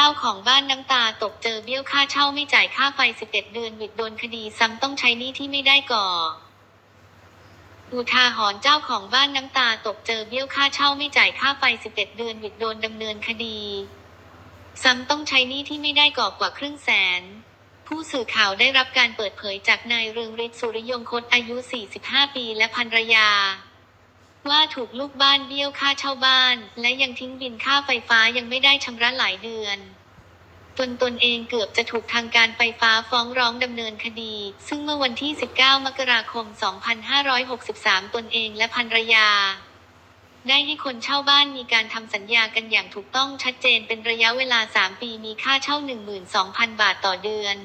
จ้าของบ้านน้ำตาตกเจอเบี้ยวค่าเช่าไม่จ่ายค่าไฟ 11 เดือนหวิดโดนคดีซ้ำต้องใช้หนี้ที่ไม่ได้ก่ออุทาหรณ์เจ้าของบ้านน้ำตาตกเจอเบี้ยวค่าเช่าไม่จ่ายค่าไฟ 11 เดือนหวิดโดนดำเนินคดี ซ้ำต้องใช้หนี้ที่ไม่ได้ก่อกว่าครึ่งแสน ผู้สื่อข่าวได้รับการเปิดเผยจากนายเรืองฤทธิ์สุริยงคตอายุ 45 ปีและภรรยา ว่าถูกลูกบ้านเบี้ยวค่าเช่าบ้าน และยังทิ้งบินค่าไฟฟ้ายังไม่ได้ชำระหลายเดือนตนตนเองเกือบจะถูกทางการไฟฟ้าฟ้องร้องดำเนินคดี ซึ่งเมื่อวันที่ 19 มกราคม 2563 ตนเองและภรรยา ได้ให้คนเช่าบ้านมีการทำสัญญากันอย่างถูกต้องชัดเจนเป็นระยะเวลา 3 ปีมีค่าเช่า 12,000 บาทต่อเดือน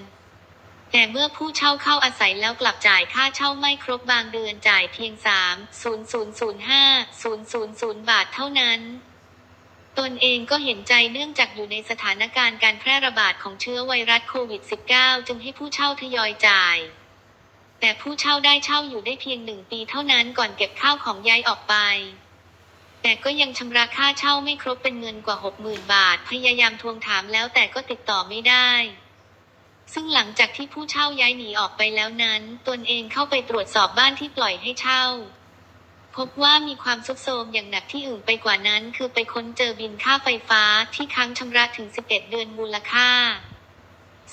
แต่เมื่อผู้เช่าเข้าอาศัยแล้วกลับจ่ายค่าเช่าไม่ครบบางเดือนจ่ายเพียง 3 0005 000 บาทเท่านั้น ตนเองก็เห็นใจเนื่องจากอยู่ในสถานการณ์การแพร่ระบาดของเชื้อไวรัสโควิด -19 จึงให้ผู้เช่าทยอยจ่าย แต่ผู้เช่าได้เช่าอยู่ได้เพียงหนึ่งปีเท่านั้นก่อนเก็บข้าวของย้ายออกไปแต่ก็ยังชำระค่าเช่าไม่ครบเป็นเงินกว่า 60,000 บาท พยายามทวงถามแล้วแต่ก็ติดต่อไม่ได้ ซึ่งหลังจากที่ผู้เช่าย้ายหนีออกไปแล้วนั้น ตนเองเข้าไปตรวจสอบบ้านที่ปล่อยให้เช่า พบว่ามีความซุกโทมอย่างหนักที่อื่นไปกว่านั้น คือไปค้นเจอบินค่าไฟฟ้าที่ค้างชำระถึง 11 เดือนมูลค่า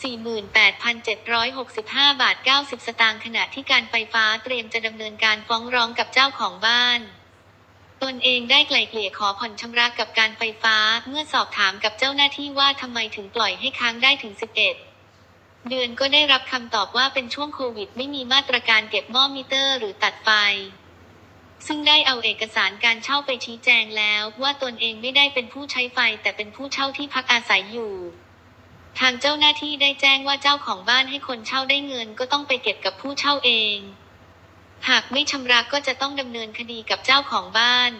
48,765 บาท 90 สตางค์ขณะที่การไฟฟ้าเตรียมจะดำเนินการฟ้องร้องกับเจ้าของบ้านตนเองได้ไกล่เกลี่ยขอผ่อนชำระกับการไฟฟ้า เมื่อสอบถามกับเจ้าหน้าที่ว่าทำไมถึงปล่อยให้ค้างได้ถึง 11 เดือนก็ได้รับคำตอบว่าเป็นช่วงโควิด ไม่มีมาตรการเก็บหม้อมิเตอร์หรือตัดไฟ ซึ่งได้เอาเอกสารการเช่าไปชี้แจงแล้วว่าตนเองไม่ได้เป็นผู้ใช้ไฟแต่เป็นผู้เช่าที่พักอาศัยอยู่ ทางเจ้าหน้าที่ได้แจ้งว่าเจ้าของบ้านให้คนเช่าได้เงินก็ต้องไปเก็บกับผู้เช่าเอง หากไม่ชำระก็จะต้องดำเนินคดีกับเจ้าของบ้าน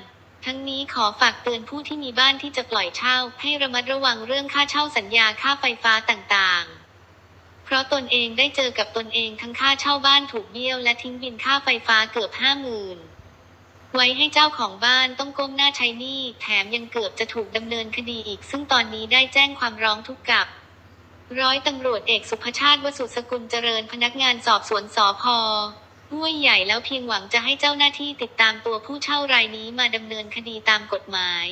ทั้งนี้ขอฝากเตือนผู้ที่มีบ้านที่จะปล่อยเช่า ให้ระมัดระวังเรื่องค่าเช่าสัญญาค่าไฟฟ้าต่างๆ ราะตนเองได้เจอกับตนเองทั้งค่าเช่าบ้านถูกเบี้ยวและทิ้งบินค่าไฟฟ้าเกือบห้าหมื่นไว้ให้เจ้าของบ้านต้องก้มหน้าใช้หนี้แถมยังเกือบจะถูกดำเนินคดีอีก ซึ่งตอนนี้ได้แจ้งความร้องทุกข์กับ ร้อยตำรวจเอกสุภชาติวสุสกุลเจริญพนักงานสอบสวนสพห้วยใหญ่แล้วเพียงหวังจะให้เจ้าหน้าที่ติดตามตัวผู้เช่ารายนี้มาดำเนินคดีตามกฎหมาย